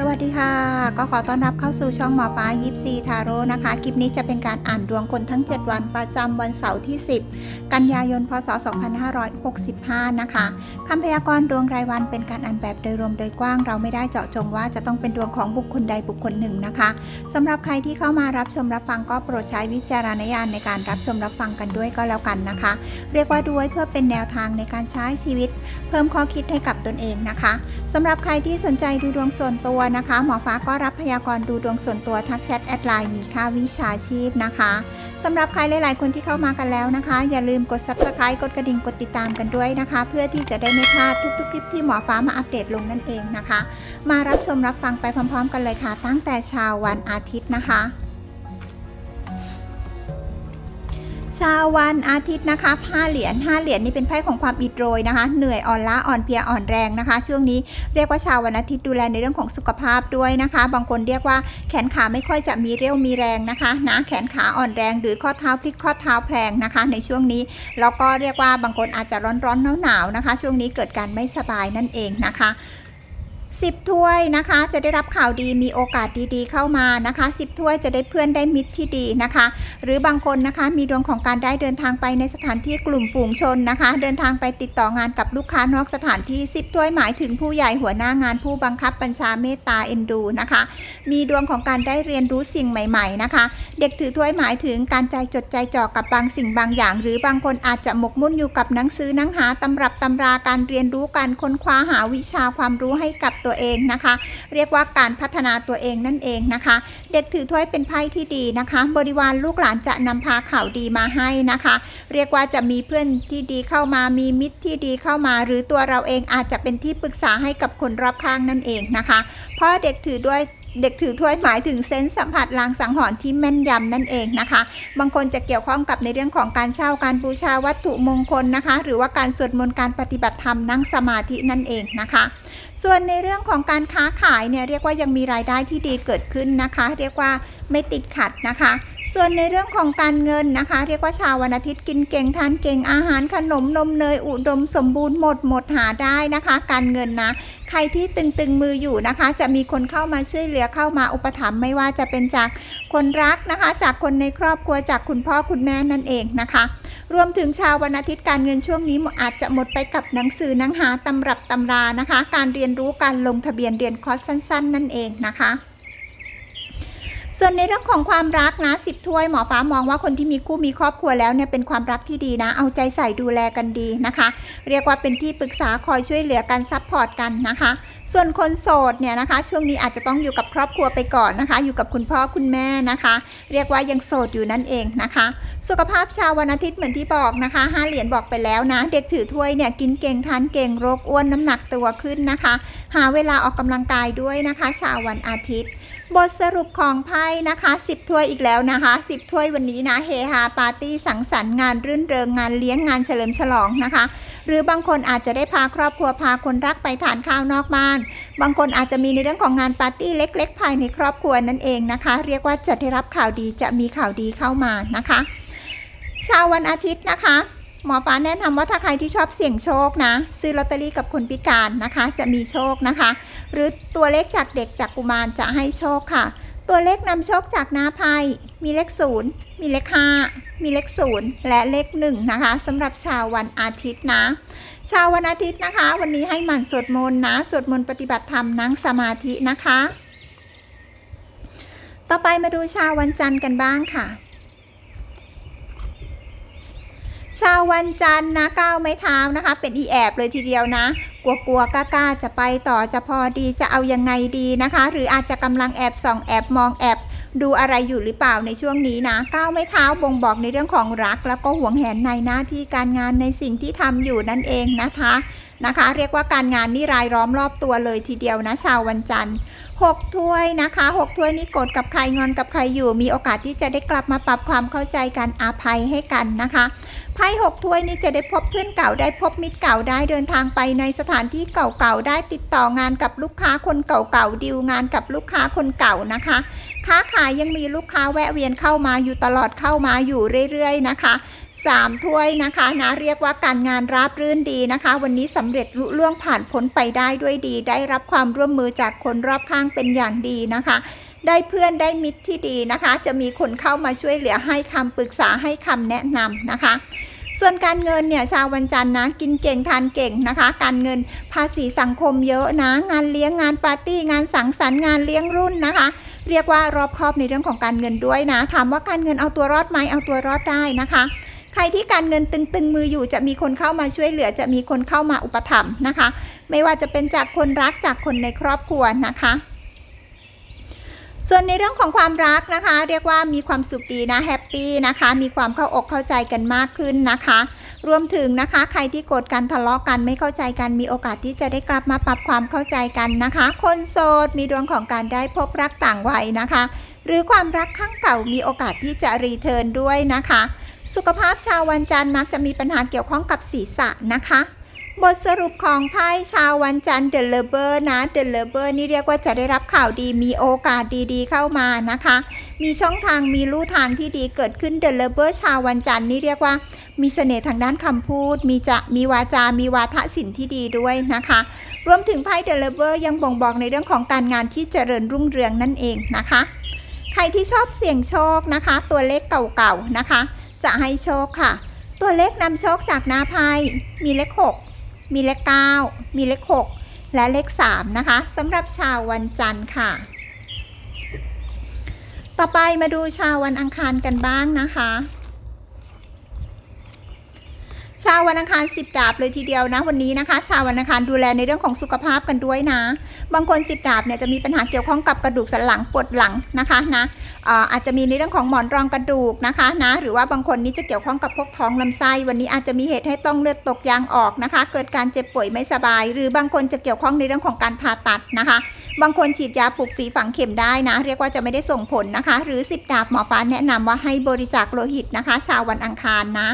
สวัสดีค่ะ ก็ขอต้อนรับเข้าสู่ช่องหมอปลายิปซีทาโร่นะคะ คลิปนี้จะเป็นการอ่านดวงคนทั้ง 7 วันประจำวันเสาร์ที่ 10 กันยายน พศ 2565 นะคะคำพยากรณ์ดวงรายวันเป็นการอ่านแบบโดยรวมโดยกว้าง เราไม่ได้เจาะจงว่าจะต้องเป็นดวงของบุคคลใดบุคคลหนึ่งนะคะสำหรับใครที่เข้ามารับชมรับฟังก็โปรดใช้วิจารณญาณในการรับชมรับฟังกันด้วยก็แล้วกันนะคะ เรียกว่าด้วยเพื่อเป็นแนวทางในการใช้ชีวิต เพิ่มข้อคิดให้กับตนเองนะคะสำหรับใครที่สนใจดูดวงส่วนตัวนะคะ หมอฟ้าก็รับพยากรณ์ดูดวงส่วนตัวทักแชทแอดไลน์มีค่าวิชาชีพนะคะสำหรับใครหลาย ๆ คนที่เข้ามากันแล้วนะคะ อย่าลืมกด subscribe กดกระดิ่งกดติดตามกันด้วยนะคะ เพื่อที่จะได้ไม่พลาดทุก ๆ คลิปที่หมอฟ้ามาอัปเดตลงนั่นเองนะคะ มารับชมรับฟังไปพร้อม ๆ กันเลยค่ะ ตั้งแต่เช้าวันอาทิตย์นะคะ ชาววันอาทิตย์นะคะห้าเหรียญห้าเหรียญนี่เป็นไพ่ของความอิดโรยนะคะ เหนื่อยอ่อนล้าอ่อนเพลียอ่อนแรงนะคะ ช่วงนี้เรียกว่าชาววันอาทิตย์ดูแลในเรื่องของสุขภาพด้วยนะคะ บางคนเรียกว่าแขนขาไม่ค่อยจะมีเรี่ยวมีแรงนะคะนะแขนขาอ่อนแรง หรือข้อเท้าพลิกข้อเท้าแพลงนะคะ ในช่วงนี้แล้วก็เรียกว่าบางคนอาจจะร้อนร้อนหนาวหนาวๆนะคะ ช่วงนี้เกิดการไม่สบายนั่นเองนะคะ 10 ถ้วยนะคะ จะได้รับข่าวดีมีโอกาสดีๆ เข้ามานะคะ 10 ถ้วยจะได้เพื่อนได้มิตรที่ดีนะคะ หรือบางคนนะคะมีดวงของการได้เดินทางไปในสถานที่กลุ่มฝูงชนนะคะ เดินทางไปติดต่องานกับลูกค้านอกสถานที่ 10 ถ้วยหมายถึงผู้ใหญ่หัวหน้างานผู้บังคับบัญชาเมตตาเอ็นดูนะคะ มีดวงของการได้เรียนรู้สิ่งใหม่ ๆนะคะ เด็กถือถ้วยหมายถึงการใจจดใจจ่อกับบางสิ่งบางอย่าง หรือบางคนอาจจะหมกมุ่นอยู่กับหนังสือหนังหาตำรับตำราการเรียนรู้การค้นคว้าหาวิชาความรู้ให้กับตัวเองนะคะ เรียกว่าการพัฒนาตัวเองนั่นเองนะคะ เด็กถือถ้วยเป็นไพ่ที่ดีนะคะ บริวารลูกหลานจะนำพาข่าวดีมาให้นะคะ เรียกว่าจะมีเพื่อนที่ดีเข้ามามีมิตรที่ดีเข้ามา หรือตัวเราเองอาจจะเป็นที่ปรึกษาให้กับคนรอบข้างนั่นเองนะคะเพราะเด็กถือด้วยเด็กถือถ้วยหมายถึงเซนส์สัมผัสลางสังหรณ์ที่แม่นยำนั่นเองนะคะ บางคนจะเกี่ยวข้องกับในเรื่องของการเช่าการบูชาวัตถุมงคลนะคะ หรือว่าการสวดมนต์การปฏิบัติธรรมนั่งสมาธินั่นเองนะคะ ส่วนในเรื่องของการค้าขายเนี่ยเรียกว่ายังมีรายได้ที่ดีเกิดขึ้นนะคะ เรียกว่าไม่ติดขัดนะคะ ส่วนในเรื่องของการเงินนะคะ เรียกว่าชาววันอาทิตย์กินเก่งทานเก่งอาหารขนมนมเนยอุดมสมบูรณ์หมดหมดหาได้นะคะ การเงินนะใครที่ตึงตึงมืออยู่นะคะ จะมีคนเข้ามาช่วยเหลือเข้ามาอุปถัมภ์ไม่ว่าจะเป็นจากคนรักนะคะ จากคนในครอบครัวจากคุณพ่อคุณแม่นั่นเองนะคะ รวมถึงชาววันอาทิตย์การเงินช่วงนี้อาจจะหมดไปกับหนังสือหนังหาตำรับตำรานะคะ การเรียนรู้การลงทะเบียนเรียนคอร์สสั้น ๆ นั่นเองนะคะ ส่วนในเรื่องของความรักนะสิบถ้วยหมอฟ้ามองว่าคนที่มีคู่มีครอบครัวแล้วเนี่ยเป็นความรักที่ดีนะ เอาใจใส่ดูแลกันดีนะคะ เรียกว่าเป็นที่ปรึกษาคอยช่วยเหลือกันซัพพอร์ตกันนะคะ ส่วนคนโสดเนี่ยนะคะ ช่วงนี้อาจจะต้องอยู่กับครอบครัวไปก่อนนะคะ อยู่กับคุณพ่อคุณแม่นะคะ เรียกว่ายังโสดอยู่นั่นเองนะคะ สุขภาพชาววันอาทิตย์เหมือนที่บอกนะคะห้าเหรียญบอกไปแล้วนะ เด็กถือถ้วยเนี่ยกินเก่งทานเก่งโรคอ้วนน้ำหนักตัวขึ้นนะคะ หาเวลาออกกำลังกายด้วยนะคะ ชาววันอาทิตย์ บทสรุปของไพ่นะคะ 10 ถ้วยอีกแล้วนะคะ 10 ถ้วยวันนี้นะเฮฮาปาร์ตี้สังสรรค์งานรื่นเริงงานเลี้ยงงานเฉลิมฉลองนะคะ หรือบางคนอาจจะได้พาครอบครัวพาคนรักไปทานข้าวนอกบ้าน บางคนอาจจะมีในเรื่องของงานปาร์ตี้เล็ก ๆ ภายในครอบครัวนั่นเองนะคะ เรียกว่าจะได้รับข่าวดีจะมีข่าวดีเข้ามานะคะชาววันอาทิตย์นะคะ หมอฟ้าแนะนำว่าถ้าใครที่ชอบเสี่ยงโชคนะ ซื้อลอตเตอรี่กับคนพิการนะคะ จะมีโชคนะคะ หรือตัวเลขจากเด็กจากกุมารจะให้โชคค่ะ ตัวเลขนำโชคจากหน้าไพ่มีเลขศูนย์มีเลขห้ามีเลขศูนย์และเลขหนึ่งนะคะสำหรับชาววันอาทิตย์นะชาววันอาทิตย์นะคะ วันนี้ให้หมั่นสวดมนต์นะสวดมนต์ปฏิบัติธรรมนั่งสมาธินะคะ ต่อไปมาดูชาววันจันทร์กันบ้างค่ะ ชาววันจันทร์นะก้าวไม้เท้านะคะ เป็นอีแอบเลยทีเดียวนะ กลัวกลัวๆกล้าๆจะไปต่อจะพอดีจะเอายังไงดีนะคะ หรืออาจจะกำลังแอบส่องแอบมองแอบดูอะไรอยู่หรือเปล่าในช่วงนี้นะก้าวไม้เท้าบ่งบอกในเรื่องของรัก แล้วก็หวงแหนในหน้าที่การงานในสิ่งที่ทำอยู่นั่นเองนะคะนะคะ เรียกว่าการงานนี่รายล้อมรอบตัวเลยทีเดียวนะชาววันจันทร์หกถ้วยนะคะหกถ้วยนี่โกรธกับใครงอนกับใครอยู่ มีโอกาสที่จะได้กลับมาปรับความเข้าใจกันอาภัยให้กันนะคะ ไพ่หกถ้วยนี่จะได้พบเพื่อนเก่าได้พบมิตรเก่าได้เดินทางไปในสถานที่เก่าๆได้ติดต่องานกับลูกค้าคนเก่าๆดีลงานกับลูกค้าคนเก่านะคะ ค้าขายยังมีลูกค้าแวะเวียนเข้ามาอยู่ตลอดเข้ามาอยู่เรื่อยๆนะคะสามถ้วยนะคะนะเรียกว่าการงานราบรื่นดีนะคะ วันนี้สำเร็จลุล่วงผ่านพ้นไปได้ด้วยดี ได้รับความร่วมมือจากคนรอบข้างเป็นอย่างดีนะคะ ได้เพื่อนได้มิตรที่ดีนะคะ จะมีคนเข้ามาช่วยเหลือให้คำปรึกษาให้คำแนะนำนะคะ ส่วนการเงินเนี่ยชาววันจันทร์นะกินเก่งทานเก่งนะคะ การเงินภาษีสังคมเยอะนะ งานเลี้ยงงานปาร์ตี้งานสังสรรค์งานเลี้ยงรุ่นนะคะ เรียกว่ารอบครอบในเรื่องของการเงินด้วยนะถามว่าการเงินเอาตัวรอดไหมเอาตัวรอดได้นะคะใครที่การเงินตึงๆมืออยู่จะมีคนเข้ามาช่วยเหลือ จะมีคนเข้ามาอุปถัมภ์นะคะ ไม่ว่าจะเป็นจากคนรักจากคนในครอบครัวนะคะ ส่วนในเรื่องของความรักนะคะ เรียกว่ามีความสุขดีนะแฮปปี้นะคะ มีความเข้าอกเข้าใจกันมากขึ้นนะคะ รวมถึงนะคะใครที่โกรธกันทะเลาะกันไม่เข้าใจกันมีโอกาสที่จะได้กลับมาปรับความเข้าใจกันนะคะ คนโสดมีดวงของการได้พบรักต่างวัยนะคะ หรือความรักข้างเก่ามีโอกาสที่จะรีเทิร์นด้วยนะคะ สุขภาพชาววันจันทร์มักจะมีปัญหาเกี่ยวข้องกับศีรษะนะคะ บทสรุปของไพ่ชาววันจันทร์เดลเลเบอร์นะเดลเลเบอร์นี่เรียกว่าจะได้รับข่าวดีมีโอกาสดีๆเข้ามานะคะ มีช่องทางมีลู่ทางที่ดีเกิดขึ้นเดลเลเบอร์ชาววันจันทร์นี่เรียกว่า มีเสน่ห์ทางด้านคำพูด มีจะมีวาจา มีวาทศิลป์ที่ดีด้วยนะคะ รวมถึงไพ่เดลเลเบอร์ยังบ่งบอกในเรื่องของการงานที่เจริญรุ่งเรืองนั่นเองนะคะ ใครที่ชอบเสี่ยงโชคนะคะ ตัวเลขเก่าๆนะคะ จะให้โชคค่ะ ตัวเลขนำโชคจากหน้าไพ่มีเลข6 มีเลข 9 มีเลข 6 และเลข 3 นะคะสำหรับชาววันจันทร์ค่ะ ต่อไปมาดูชาววันอังคารกันบ้างนะคะ ชาววันอังคารสิบดาบเลยทีเดียวนะวันนี้นะคะ ชาววันอังคารดูแลในเรื่องของสุขภาพกันด้วยนะ บางคนสิบดาบเนี่ยจะมีปัญหาเกี่ยวข้องกับกระดูกสันหลังปวดหลังนะคะนะอาอาจจะมีในเรื่องของหมอนรองกระดูกนะคะนะหรือว่าบางคนนี้จะเกี่ยวข้องกับพวกท้องลำไส้ วันนี้อาจจะมีเหตุให้ต้องเลือดตกยางออกนะคะ เกิดการเจ็บป่วยไม่สบาย หรือบางคนจะเกี่ยวข้องในเรื่องของการผ่าตัดนะคะ บางคนฉีดยาปลุกฝีฝังเข็มได้นะ เรียกว่าจะไม่ได้ส่งผลนะคะ หรือสิบดาบหมอฟ้าแนะนำว่าให้บริจาคโลหิตนะคะ ชาววันอังคารนะ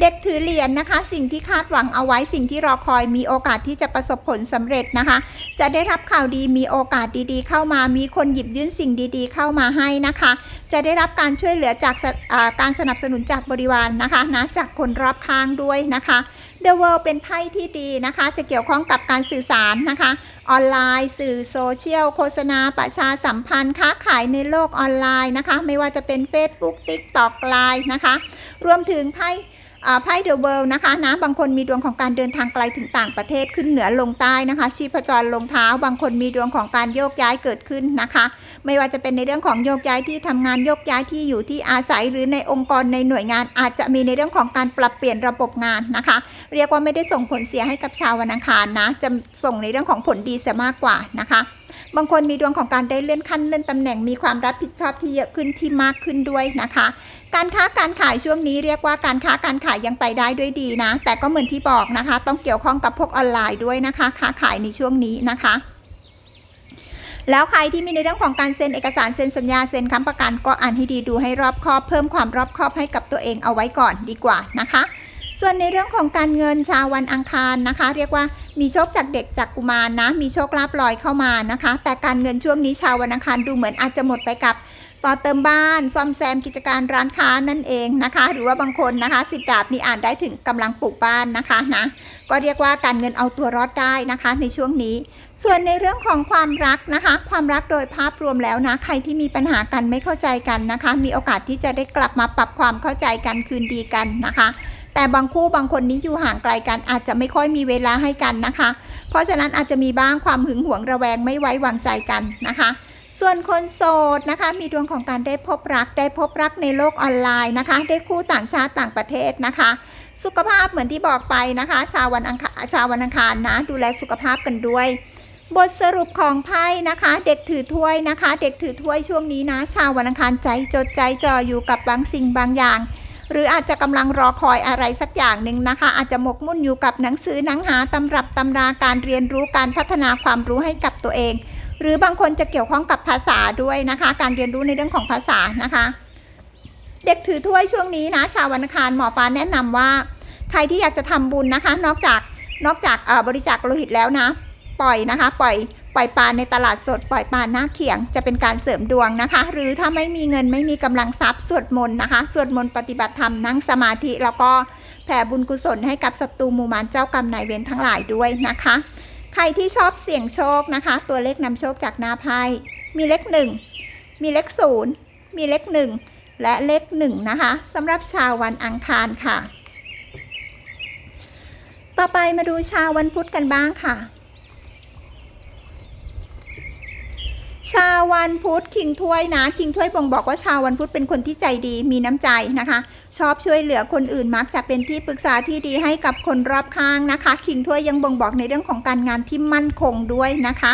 เด็กถือเหรียญนะคะ สิ่งที่คาดหวังเอาไว้สิ่งที่รอคอยมีโอกาสที่จะประสบผลสำเร็จนะคะ จะได้รับข่าวดีมีโอกาสดีๆ เข้ามา มีคนหยิบยื่นสิ่งดีๆ เข้ามาให้นะคะ จะได้รับการช่วยเหลือจากการสนับสนุนจากบริวารนนะคะนะจากคนรอบข้างด้วยนะคะ The World เป็นไพ่ที่ดีนะคะ จะเกี่ยวข้องกับการสื่อสารนะคะ ออนไลน์ สื่อโซเชียล โฆษณา ประชาสัมพันธ์ค้าขายในโลกออนไลน์นะคะ ไม่ว่าจะเป็น Facebook TikTok Line นะคะ รวมถึงไพ่ ไพ่เดอะเวิลด์นะคะนะบางคนมีดวงของการเดินทางไกลถึงต่างประเทศขึ้นเหนือลงใต้นะคะ ชีพจรลงเท้า บางคนมีดวงของการโยกย้ายเกิดขึ้นนะคะ ไม่ว่าจะเป็นในเรื่องของโยกย้ายที่ทำงานโยกย้ายที่อยู่ที่อาศัยหรือในองค์กรในหน่วยงาน อาจจะมีในเรื่องของการปรับเปลี่ยนระบบงานนะคะ เรียกว่าไม่ได้ส่งผลเสียให้กับชาววันอังคารนะจะส่งในเรื่องของผลดีเสียมากกว่านะคะ บางคนมีดวงของการได้เลื่อนขั้นเลื่อนตำแหน่งมีความรับผิดชอบที่เยอะขึ้นที่มากขึ้นด้วยนะคะ การค้าการขายช่วงนี้เรียกว่าการค้าการขายยังไปได้ด้วยดีนะ แต่ก็เหมือนที่บอกนะคะ ต้องเกี่ยวข้องกับพวกออนไลน์ด้วยนะคะ ค้าขายในช่วงนี้นะคะแล้วใครที่มีในเรื่องของการเซ็นเอกสารเซ็นสัญญาเซ็นค้ำประกันก็อ่านให้ดีดูให้รอบคอบเพิ่มความรอบคอบให้กับตัวเองเอาไว้ก่อนดีกว่านะคะ ส่วนในเรื่องของการเงินชาววันอังคารนะคะ เรียกว่า มีโชคจากเด็กจากกุมารนะ มีโชคลาภลอยเข้ามานะคะ แต่การเงินช่วงนี้ชาววันอังคารดูเหมือนอาจจะหมดไปกับ ต่อเติมบ้านซ่อมแซมกิจการร้านค้านั่นเองนะคะ หรือว่าบางคนนะคะสิบดาบนี่อ่านได้ถึงกำลังปลูกบ้านนะคะนะก็เรียกว่าการเงินเอาตัวรอดได้นะคะ ในช่วงนี้ ส่วนในเรื่องของความรักนะคะ ความรักโดยภาพรวมแล้วนะใครที่มีปัญหากันไม่เข้าใจกันนะคะ มีโอกาสที่จะได้กลับมาปรับความเข้าใจกันคืนดีกันนะคะ แต่บางคู่บางคนนี้อยู่ห่างไกลกันอาจจะไม่ค่อยมีเวลาให้กันนะคะ เพราะฉะนั้นอาจจะมีบ้างความหึงหวงระแวงไม่ไว้วางใจกันนะคะ ส่วนคนโสดนะคะ มีดวงของการได้พบรัก ได้พบรักในโลกออนไลน์นะคะ ได้คู่ต่างชาติต่างประเทศนะคะ สุขภาพเหมือนที่บอกไปนะคะ ชาววันอังคารชาววันอังคารนะ ดูแลสุขภาพกันด้วยบทสรุปของไพ่นะคะ เด็กถือถ้วยนะคะ เด็กถือถ้วยช่วงนี้นะ ชาววันอังคารใจจดใจจ่ออยู่กับบางสิ่งบางอย่าง หรืออาจจะกำลังรอคอยอะไรสักอย่างหนึ่งนะคะ อาจจะหมกมุ่นอยู่กับหนังสือหนังหาตำรับตำราการเรียนรู้การพัฒนาความรู้ให้กับตัวเอง หรือบางคนจะเกี่ยวข้องกับภาษาด้วยนะคะ การเรียนรู้ในเรื่องของภาษานะคะ เด็กถือถ้วยช่วงนี้นะ ชาววันคารหมอปลาแนะนำว่า ใครที่อยากจะทำบุญนะคะ นอกจากนอกจากบริจาคโลหิตแล้วนะ ปล่อยนะคะ ปล่อย ปล่อยปลาในตลาดสดปล่อยปลาหน้าเขียงจะเป็นการเสริมดวงนะคะ หรือถ้าไม่มีเงินไม่มีกำลังทรัพย์สวดมนต์นะคะสวดมนต์ปฏิบัติธรรมนั่งสมาธิ แล้วก็แผ่บุญกุศลให้กับศัตรูมูมารเจ้ากรรมนายเวรทั้งหลายด้วยนะคะ ใครที่ชอบเสี่ยงโชคนะคะ ตัวเลขนำโชคจากหน้าไพ่มีเลขหนึ่งมีเลขศูนย์มีเลขหนึ่งและเลขหนึ่งนะคะสำหรับชาววันอังคารค่ะ ต่อไปมาดูชาววันพุธกันบ้างค่ะ ชาววันพุธคิงถ้วยนะคิงถ้วยบ่งบอกว่าชาววันพุธเป็นคนที่ใจดีมีน้ำใจนะคะ ชอบช่วยเหลือคนอื่นมักจะเป็นที่ปรึกษาที่ดีให้กับคนรอบข้างนะคะ คิงถ้วยยังบ่งบอกในเรื่องของการงานที่มั่นคงด้วยนะคะ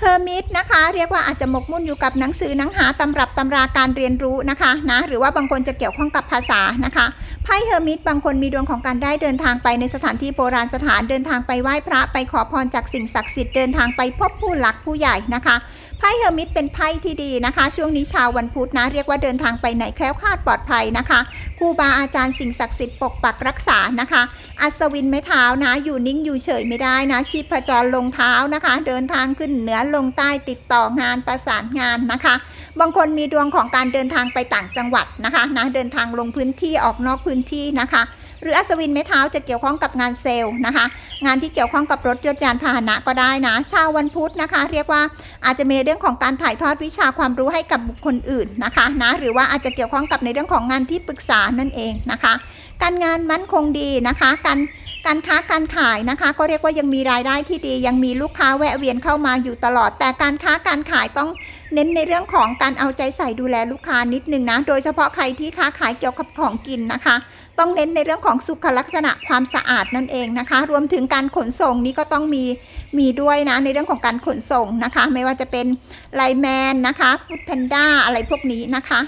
เฮอร์มิตนะคะเรียกว่าอาจจะหมกมุ่นอยู่กับหนังสือหนังหาตำรับตำราการเรียนรู้นะคะนะหรือว่าบางคนจะเกี่ยวข้องกับภาษานะคะไพ่เฮอร์มิตบางคนมีดวงของการได้เดินทางไปในสถานที่โบราณสถานเดินทางไปไหว้พระไปขอพรจากสิ่งศักดิ์สิทธิ์เดินทางไปพบผู้หลักผู้ใหญ่นะคะ ไพ่เฮอร์มิตเป็นไพ่ที่ดีนะคะ ช่วงนี้ชาววันพุธนะ เรียกว่าเดินทางไปไหนแคล้วคลาดปลอดภัยนะคะครูบาอาจารย์สิ่งศักดิ์สิทธิ์ปกปักรักษานะคะ อัศวินไม้เท้านะ อยู่นิ่งอยู่เฉยไม่ได้นะ ชีพจรลงเท้านะคะ เดินทางขึ้นเหนือลงใต้ติดต่องานประสานงานนะคะ บางคนมีดวงของการเดินทางไปต่างจังหวัดนะคะนะเดินทางลงพื้นที่ออกนอกพื้นที่นะคะ หรืออัศวินไม้เท้าจะเกี่ยวข้องกับงานเซลล์นะคะ งานที่เกี่ยวข้องกับรถยนต์ยานพาหนะก็ได้นะชาววันพุธนะคะ เรียกว่าอาจจะมีในเรื่องของการถ่ายทอดวิชาความรู้ให้กับบุคคลอื่นนะคะนะหรือว่าอาจจะเกี่ยวข้องกับในเรื่องของงานที่ปรึกษานั่นเองนะคะ การงานมั่นคงดีนะคะการการค้าการขายนะคะ ก็เรียกว่ายังมีรายได้ที่ดี ยังมีลูกค้าแวะเวียนเข้ามาอยู่ตลอด แต่การค้าการขายต้อง เน้นในเรื่องของการเอาใจใส่ดูแลลูกค้านิดนึงนะ โดยเฉพาะใครที่ค้าขายเกี่ยวกับของกินนะคะ ต้องเน้นในเรื่องของสุขลักษณะความสะอาดนั่นเองนะคะ รวมถึงการขนส่งนี้ก็ต้องมีมีด้วยนะในเรื่องของการขนส่งนะคะ ไม่ว่าจะเป็นไลแมนนะคะฟูดแพนด้าอะไรพวกนี้นะคะ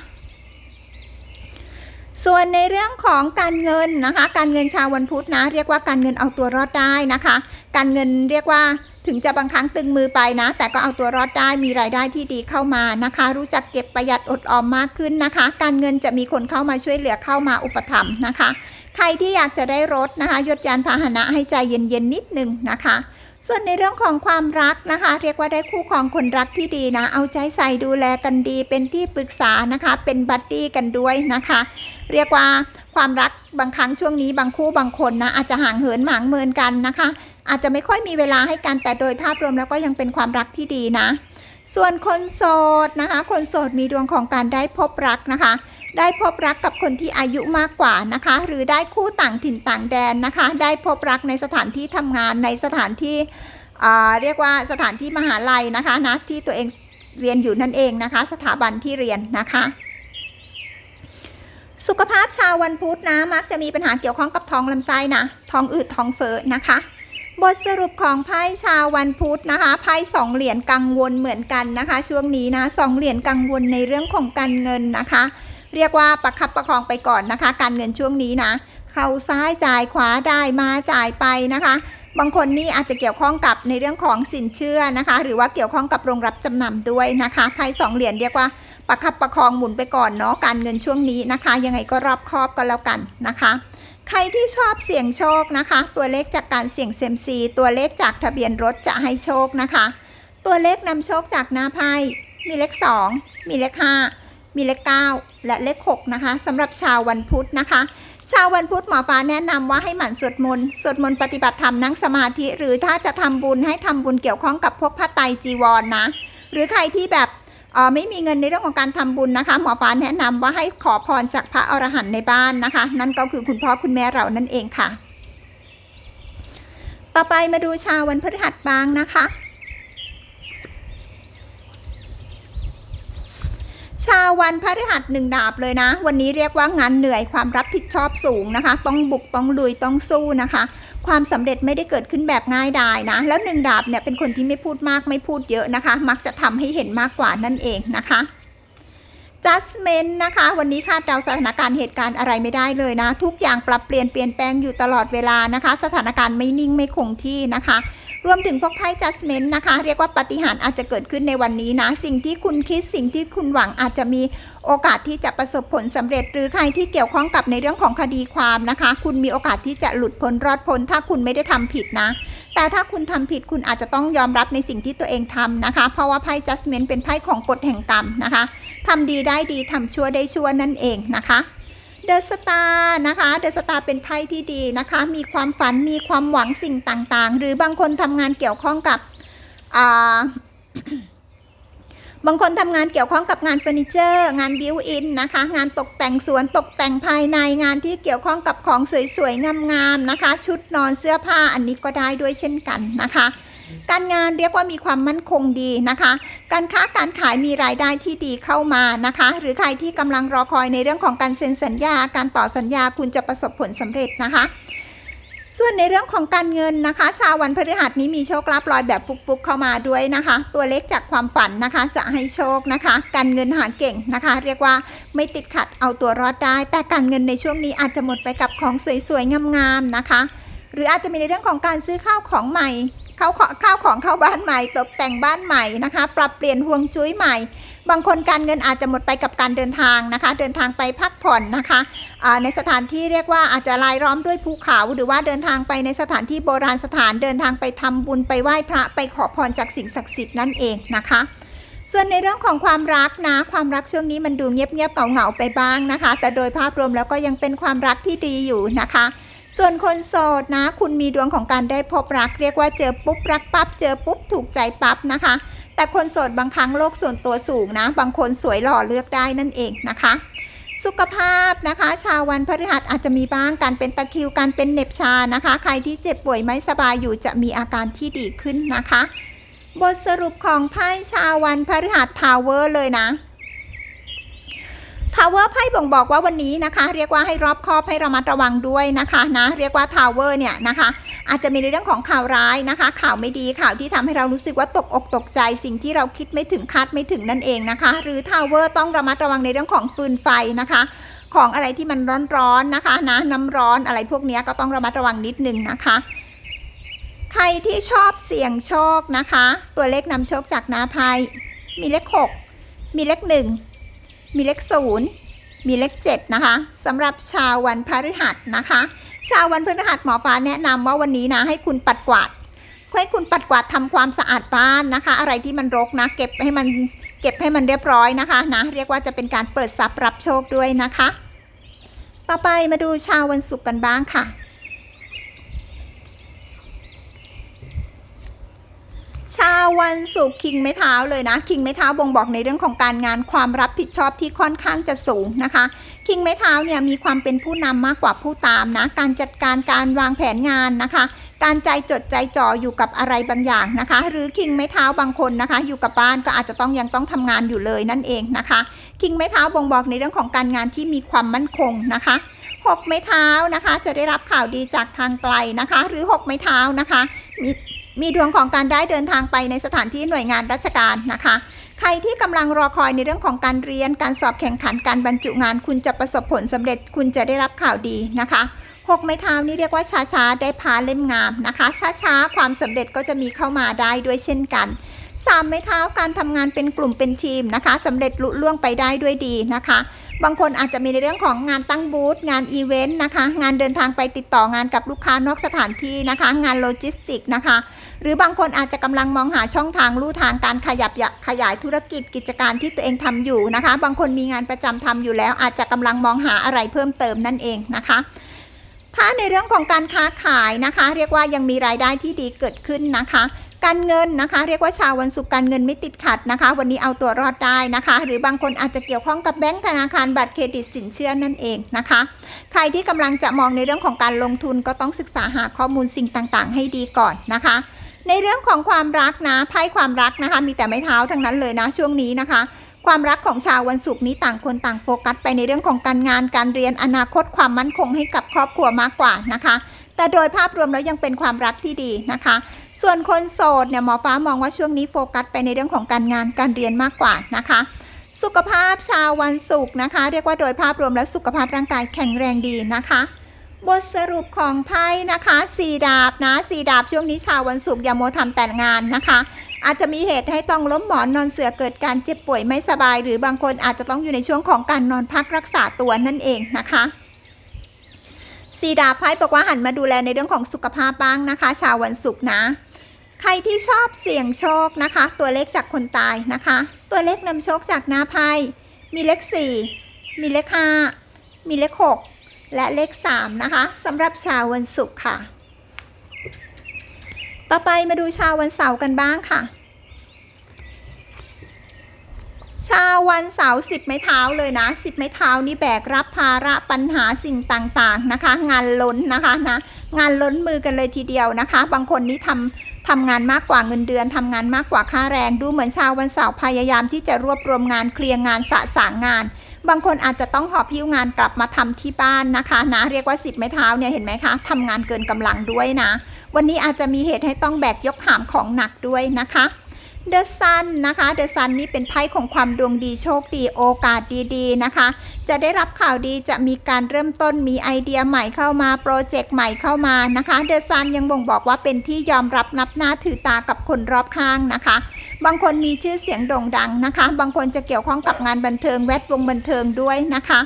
ส่วนในเรื่องของการเงินนะคะ การเงินชาววันพุธนะ เรียกว่าการเงินเอาตัวรอดได้นะคะ การเงินเรียกว่า ถึงจะบางครั้งตึงมือไปนะ แต่ก็เอาตัวรอดได้มีรายได้ที่ดีเข้ามานะคะ รู้จักเก็บประหยัดอดออมมากขึ้นนะคะ การเงินจะมีคนเข้ามาช่วยเหลือเข้ามาอุปถัมภ์นะคะ ใครที่อยากจะได้รถนะคะยศยานพาหนะให้ใจเย็นๆนิดนึงนะคะส่วนในเรื่องของความรักนะคะ เรียกว่าได้คู่ครองคนรักที่ดีนะ เอาใจใส่ดูแลกันดี เป็นที่ปรึกษานะคะ เป็นบัดดี้กันด้วยนะคะ เรียกว่าความรักบางครั้งช่วงนี้บางคู่บางคนนะอาจจะห่างเหินหมางเมินกันนะคะ อาจจะไม่ค่อยมีเวลาให้กันแต่โดยภาพรวมแล้วก็ยังเป็นความรักที่ดีนะ ส่วนคนโสดนะคะ คนโสดมีดวงของการได้พบรักนะคะ ได้พบรักกับคนที่อายุมากกว่านะคะ หรือได้คู่ต่างถิ่นต่างแดนนะคะ ได้พบรักในสถานที่ทำงานในสถานที่อ่าเรียกว่าสถานที่มหาลัยนะคะนะที่ตัวเองเรียนอยู่นั่นเองนะคะ สถาบันที่เรียนนะคะสุขภาพชาววันพุธนะมักจะมีปัญหาเกี่ยวข้องกับท้องลำไส้นะท้องอืดท้องเฟ้อนะคะ บทสรุปของไพ่ชาววันพุธนะคะไพ่สองเหรียญกังวลเหมือนกันนะคะ ช่วงนี้นะสองเหรียญกังวลในเรื่องของการเงินนะคะ เรียกว่าประคับประคองไปก่อนนะคะ การเงินช่วงนี้นะ เข้าซ้ายจ่ายขวาได้มาจ่ายไปนะคะ บางคนนี่อาจจะเกี่ยวข้องกับในเรื่องของสินเชื่อนะคะ หรือว่าเกี่ยวข้องกับโรงรับจำนำด้วยนะคะไพ่สองเหรียญเรียกว่าประคับประคองหมุนไปก่อนเนาะการเงินช่วงนี้นะคะ ยังไงก็รอบคอบก็แล้วกันนะคะ ใครที่ชอบเสี่ยงโชคนะคะ ตัวเลขจากการเสี่ยงเซมซีตัวเลขจากทะเบียนรถจะให้โชคนะคะ ตัวเลขนำโชคจากหน้าไพ่มีเลข 2 มีเลข 5 มีเลข 9 และเลข 6 นะคะสำหรับชาววันพุธนะคะ ชาววันพุธหมอฟ้าแนะนำว่าให้หมั่นสวดมนต์สวดมนต์ปฏิบัติธรรมนั่งสมาธิ หรือถ้าจะทำบุญให้ทำบุญเกี่ยวข้องกับพวกผ้าไตรจีวรนนะ หรือใครที่แบบ ไม่มีเงินในเรื่องของการทำบุญนะคะ หมอฟ้าแนะนำว่าให้ขอพรจากพระอรหันต์ในบ้านนะคะ นั่นก็คือคุณพ่อคุณแม่เรานั่นเองค่ะ ต่อไปมาดูชาววันพฤหัสบ้างนะคะชาววันพฤหัสหนึ่งดาบเลยนะ วันนี้เรียกว่างานเหนื่อยความรับผิดชอบสูงนะคะ ต้องบุกต้องลุยต้องสู้นะคะ ความสำเร็จไม่ได้เกิดขึ้นแบบง่ายดายนะ แล้วหนึ่งดาบเนี่ยเป็นคนที่ไม่พูดมากไม่พูดเยอะนะคะ มักจะทำให้เห็นมากกว่านั่นเองนะคะ judgment นะคะ วันนี้คาดเดาสถานการณ์เหตุการณ์อะไรไม่ได้เลยนะ ทุกอย่างปรับเปลี่ยนเปลี่ยนแปลงอยู่ตลอดเวลานะคะ สถานการณ์ไม่นิ่งไม่คงที่นะคะ รวมถึงพวกไพ่ judgment นะคะ เรียกว่าปฏิหารอาจจะเกิดขึ้นในวันนี้นะ สิ่งที่คุณคิดสิ่งที่คุณหวังอาจจะมีโอกาสที่จะประสบผลสำเร็จ หรือใครที่เกี่ยวข้องกับในเรื่องของคดีความนะคะ คุณมีโอกาสที่จะหลุดพ้นรอดพ้นถ้าคุณไม่ได้ทำผิดนะ แต่ถ้าคุณทำผิดคุณอาจจะต้องยอมรับในสิ่งที่ตัวเองทำนะคะ เพราะว่าไพ่ judgment เป็นไพ่ของกฎแห่งกรรมนะคะทำดีได้ดีทำชั่วได้ชั่วนั่นเองนะคะ เดอะสตาร์นะคะเดอะสตาร์เป็นไพ่ที่ดีนะคะ มีความฝันมีความหวังสิ่งต่างๆ หรือบางคนทำงานเกี่ยวข้องกับอ่าบางคนทำงานเกี่ยวข้องกับงานเฟอร์นิเจอร์ งานบิวอินนะคะ งานตกแต่งสวนตกแต่งภายในงานที่เกี่ยวข้องกับของสวยๆงามๆนะคะ ชุดนอนเสื้อผ้าอันนี้ก็ได้ด้วยเช่นกันนะคะ การงานเรียกว่ามีความมั่นคงดีนะคะ การค้าการขายมีรายได้ที่ดีเข้ามานะคะ หรือใครที่กำลังรอคอยในเรื่องของการเซ็นสัญญา การต่อสัญญาคุณจะประสบผลสำเร็จนะคะส่วนในเรื่องของการเงินนะคะ ชาววันพฤหัสนี้มีโชคลาภลอยแบบฟุกๆเข้ามาด้วยนะคะ ตัวเลขจากความฝันนะคะ จะให้โชคนะคะ การเงินหาเก่งนะคะ เรียกว่าไม่ติดขัดเอาตัวรอดได้ แต่การเงินในช่วงนี้อาจจะหมดไปกับของสวยๆงามๆนะคะ หรืออาจจะมีในเรื่องของการซื้อข้าวของใหม่ ข้าวของข้าวของเข้าบ้านใหม่ ตกแต่งบ้านใหม่นะคะ ปรับเปลี่ยนห่วงจุ้ยใหม่ บางคนการเงินอาจจะหมดไปกับการเดินทางนะคะ เดินทางไปพักผ่อนนะคะในสถานที่เรียกว่าอาจจะรายล้อมด้วยภูเขา หรือว่าเดินทางไปในสถานที่โบราณสถานเดินทางไปทำบุญไปไหว้พระไปขอพรจากสิ่งศักดิ์สิทธิ์นั่นเองนะคะส่วนในเรื่องของความรักนะ ความรักช่วงนี้มันดูเงียบๆเหงาๆไปบ้างนะคะ แต่โดยภาพรวมแล้วก็ยังเป็นความรักที่ดีอยู่นะคะ ส่วนคนโสดนะ คุณมีดวงของการได้พบรัก เรียกว่าเจอปุ๊บรักปั๊บเจอปุ๊บถูกใจปั๊บนะคะ แต่คนโสดบางครั้งโลกส่วนตัวสูงนะ บางคนสวยหล่อเลือกได้นั่นเองนะคะ สุขภาพนะคะ ชาววันพฤหัสอาจจะมีบ้างการเป็นตะคริวการเป็นเน็บชานะคะ ใครที่เจ็บป่วยไม่สบายอยู่จะมีอาการที่ดีขึ้นนะคะ บทสรุปของไพ่ชาววันพฤหัสทาวเวอร์เลยนะ ทาวเวอร์ไพ่บ่งบอกว่าวันนี้นะคะ เรียกว่าให้รอบคอบให้ระมัดระวังด้วยนะคะนะเรียกว่าทาวเวอร์เนี่ยนะคะ อาจจะมีในเรื่องของข่าวร้ายนะคะ ข่าวไม่ดีข่าวที่ทำให้เรารู้สึกว่าตกอกตกใจ สิ่งที่เราคิดไม่ถึงคาดไม่ถึงนั่นเองนะคะ หรือทาวเวอร์ต้องระมัดระวังในเรื่องของฟืนไฟนะคะของอะไรที่มันร้อนๆนะคะนะน้ำร้อนอะไรพวกนี้ก็ต้องระมัดระวังนิดนึงนะคะ ใครที่ชอบเสี่ยงโชคนะคะ ตัวเลขนำโชคจากนาไพ่มีเลข 6 มีเลข 1 มีเลข0มีเลข7นะคะสำหรับชาววันพฤหัสนะคะ ชาววันพฤหัสหมอฟ้าแนะนำว่าวันนี้นะให้คุณปัดกวาดให้คุณปัดกวาดทำความสะอาดบ้านนะคะ อะไรที่มันรกนะ เก็บให้มันเก็บให้มันเรียบร้อยนะคะนะเรียกว่าจะเป็นการเปิดทรัพย์รับโชคด้วยนะคะ ต่อไปมาดูชาววันศุกร์กันบ้างค่ะ ชาววันศุกร์คิงไม้เท้าเลยนะคิงไม้เท้าบ่งบอกในเรื่องของการงานความรับผิดชอบที่ค่อนข้างจะสูงนะคะคิงไม้เท้าเนี่ยมีความเป็นผู้นำมากกว่าผู้ตามนะการจัดการการวางแผนงานนะคะ การใจจดใจจ่ออยู่กับอะไรบางอย่างนะคะ หรือคิงไม้เท้าบางคนนะคะ อยู่กับบ้านก็อาจจะต้องยังต้องทำงานอยู่เลยนั่นเองนะคะคิงไม้เท้าบ่งบอกในเรื่องของการงานที่มีความมั่นคงนะคะหกไม้เท้านะคะ จะได้รับข่าวดีจากทางไกลนะคะ หรือหกไม้เท้านะคะมี มีดวงของการได้เดินทางไปในสถานที่หน่วยงานราชการนะคะ ใครที่กำลังรอคอยในเรื่องของการเรียน การสอบแข่งขัน การบรรจุงาน คุณจะประสบผลสำเร็จ คุณจะได้รับข่าวดีนะคะหกไม้เท้านี่เรียกว่าช้าๆได้พาเล่มงามนะคะ ช้าๆความสำเร็จก็จะมีเข้ามาได้ด้วยเช่นกันสามไม้เท้าการทำงานเป็นกลุ่มเป็นทีมนะคะสำเร็จลุล่วงไปได้ด้วยดีนะคะ บางคนอาจจะมีในเรื่องของงานตั้งบูธงานอีเวนต์นะคะ งานเดินทางไปติดต่องานกับลูกค้านอกสถานที่นะคะ งานโลจิสติกนะคะ หรือบางคนอาจจะกำลังมองหาช่องทางลู่ทางการขยับขยายธุรกิจกิจการที่ตัวเองทำอยู่นะคะ บางคนมีงานประจำทำอยู่แล้ว อาจจะกำลังมองหาอะไรเพิ่มเติมนั่นเองนะคะถ้าในเรื่องของการค้าขายนะคะ เรียกว่ายังมีรายได้ที่ดีเกิดขึ้นนะคะ การเงินนะคะ เรียกว่าชาววันศุกร์การเงินไม่ติดขัดนะคะ วันนี้เอาตัวรอดได้นะคะ หรือบางคนอาจจะเกี่ยวข้องกับแบงก์ธนาคารบัตรเครดิตสินเชื่อนั่นเองนะคะ ใครที่กำลังจะมองในเรื่องของการลงทุนก็ต้องศึกษาหาข้อมูลสิ่งต่างๆ ให้ดีก่อนนะคะ ในเรื่องของความรักนะไพ่ความรักนะคะ มีแต่ไม้เท้าทั้งนั้นเลยนะช่วงนี้นะคะ ความรักของชาววันศุกร์นี้ต่างคนต่างโฟกัสไปในเรื่องของการงานการเรียนอนาคตความมั่นคงให้กับครอบครัวมากกว่านะคะ แต่โดยภาพรวมแล้วยังเป็นความรักที่ดีนะคะ ส่วนคนโสดเนี่ยหมอฟ้ามองว่าช่วงนี้โฟกัสไปในเรื่องของการงานการเรียนมากกว่านะคะสุขภาพชาววันศุกร์นะคะ เรียกว่าโดยภาพรวมแล้วสุขภาพร่างกายแข็งแรงดีนะคะ บทสรุปของไพ่นะคะสี่ดาบนะสี่ดาบช่วงนี้ชาววันศุกร์อย่าโมวทำแต่งานนะคะ อาจจะมีเหตุให้ต้องล้มหมอนนอนเสือเกิดการเจ็บป่วยไม่สบาย หรือบางคนอาจจะต้องอยู่ในช่วงของการนอนพักรักษาตัวนั่นเองนะคะสีดาบไพ่บอกว่าหันมาดูแลในเรื่องของสุขภาพบ้างนะคะ ชาววันศุกร์นะ ใครที่ชอบเสี่ยงโชคนะคะ ตัวเลขจากคนตายนะคะ ตัวเลขนำโชคจากหน้าไพ่มีเลข 4 มีเลข 5 มีเลข 6 และเลข 3 นะคะสำหรับชาววันศุกร์ค่ะ ต่อไปมาดูชาววันเสาร์กันบ้างค่ะ ชาววันเสาร์สิบไม้เท้าเลยนะสิบไม้เท้านี่แบกรับภาระปัญหาสิ่งต่างๆนะคะ งานล้นนะคะนะงานล้นมือกันเลยทีเดียวนะคะ บางคนนี่ทำทำงานมากกว่าเงินเดือนทำงานมากกว่าค่าแรง ดูเหมือนชาววันเสาร์พยายามที่จะรวบรวมงานเคลียร์งานสะสางงาน บางคนอาจจะต้องหอบพิ้วงานกลับมาทำที่บ้านนะคะนะเรียกว่าสิบไม้เท้าเนี่ยเห็นไหมคะทำงานเกินกำลังด้วยนะ วันนี้อาจจะมีเหตุให้ต้องแบกยกหามของหนักด้วยนะคะเดอะซันนะคะเดอะซันนี่เป็นไพ่ของความดวงดีโชคดีโอกาสดีๆนะคะ จะได้รับข่าวดีจะมีการเริ่มต้นมีไอเดียใหม่เข้ามาโปรเจกต์ใหม่เข้ามานะคะเดอะซันยังบ่งบอกว่าเป็นที่ยอมรับนับหน้าถือตากับคนรอบข้างนะคะ บางคนมีชื่อเสียงโด่งดังนะคะ บางคนจะเกี่ยวข้องกับงานบันเทิงแวดวงบันเทิงด้วยนะคะ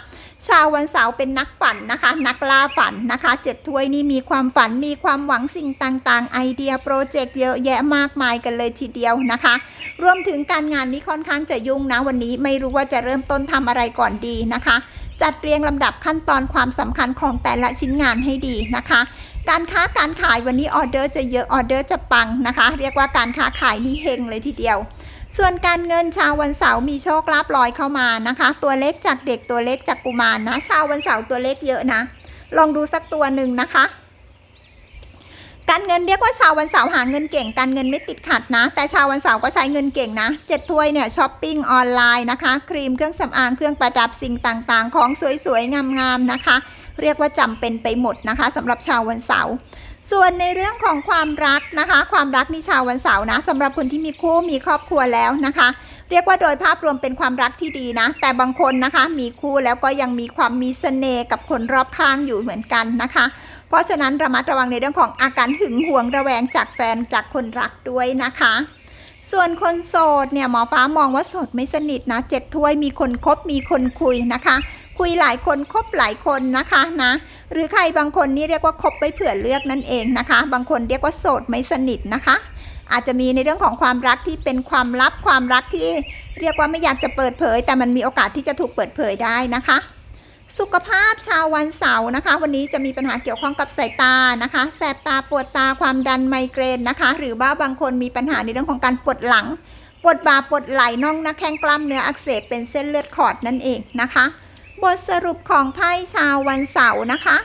ชาววันเสาร์เป็นนักฝันนะคะ นักล่าฝันนะคะเจ็ดถ้วยนี่มีความฝันมีความหวังสิ่งต่างๆ ไอเดียโปรเจกต์เยอะแยะมากมายกันเลยทีเดียวนะคะ รวมถึงการงานนี้ค่อนข้างจะยุ่งนะวันนี้ไม่รู้ว่าจะเริ่มต้นทำอะไรก่อนดีนะคะจัดเรียงลำดับขั้นตอนความสำคัญของแต่ละชิ้นงานให้ดีนะคะ การค้าการขายวันนี้ออเดอร์จะเยอะออเดอร์จะปังนะคะ เรียกว่าการค้าขายนี่เฮงเลยทีเดียว ส่วนการเงินชาววันเสาร์มีโชคลาภลอยเข้ามานะคะ ตัวเล็กจากเด็กตัวเล็กจากกุมารนะชาววันเสาร์ตัวเล็กเยอะนะ ลองดูสักตัวหนึ่งนะคะการเงินเรียกว่าชาววันเสาร์หาเงินเก่งการเงินไม่ติดขัดนะ แต่ชาววันเสาร์ก็ใช้เงินเก่งนะเจ็ดถ้วยเนี่ยช้อปปิ้งออนไลน์นะคะ ครีมเครื่องสำอางเครื่องประดับสิ่งต่างๆ ของสวยๆงามๆนะคะ เรียกว่าจำเป็นไปหมดนะคะสำหรับชาววันเสาร์ส่วนในเรื่องของความรักนะคะ ความรักนี่ชาววันเสาร์นะสำหรับคนที่มีคู่มีครอบครัวแล้วนะคะ เรียกว่าโดยภาพรวมเป็นความรักที่ดีนะ แต่บางคนนะคะ มีคู่แล้วก็ยังมีความมีเสน่ห์กับคนรอบข้างอยู่เหมือนกันนะคะ เพราะฉะนั้นระมัดระวังในเรื่องของอาการหึงหวงระแวงจากแฟนจากคนรักด้วยนะคะส่วนคนโสดเนี่ยหมอฟ้ามองว่าโสดไม่สนิทนะเจ็ดถ้วยมีคนคบมีคนคุยนะคะ คุยหลายคนคบหลายคนนะคะนะ หรือใครบางคนนี่เรียกว่าคบไปเผื่อเลือกนั่นเองนะคะ บางคนเรียกว่าโสดไม่สนิทนะคะ อาจจะมีในเรื่องของความรักที่เป็นความลับความรักที่เรียกว่าไม่อยากจะเปิดเผย แต่มันมีโอกาสที่จะถูกเปิดเผยได้นะคะ สุขภาพชาววันเสาร์นะคะ วันนี้จะมีปัญหาเกี่ยวข้องกับสายตานะคะ แสบตาปวดตาความดันไมเกรนนะคะ หรือว่าบางคนมีปัญหาในเรื่องของการปวดหลังปวดบ่าปวดไหล่น่องน้าแข้งกล้ามเนื้ออักเสบเป็นเส้นเลือดขอดนั่นเองนะคะ บทสรุปของไพ่ชาววันเสาร์นะคะ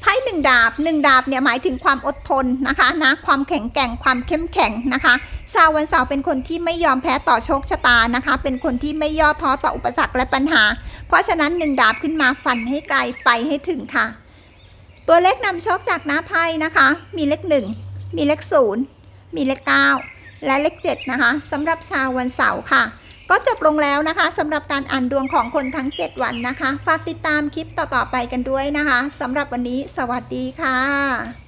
ไพ่หนึ่งดาบหนึ่งดาบเนี่ยหมายถึงความอดทนนะคะนะความแข็งแกร่งความเข้มแข็งนะคะ ชาววันเสาร์เป็นคนที่ไม่ยอมแพ้ต่อโชคชะตานะคะ เป็นคนที่ไม่ย่อท้อต่ออุปสรรคและปัญหา เพราะฉะนั้นหนึ่งดาบขึ้นมาฟันให้ไกลไปให้ถึงค่ะ ตัวเลขนำโชคจากหน้าไพ่นะคะ มีเลขหนึ่งมีเลขศูนย์มีเลขเก้าและเลขเจ็ดนะคะสำหรับชาววันเสาร์ค่ะ ก็จบลงแล้วนะคะสำหรับการอ่านดวงของคนทั้ง 7 วันนะคะ ฝากติดตามคลิปต่อๆไปกันด้วยนะคะสำหรับวันนี้ สวัสดีค่ะ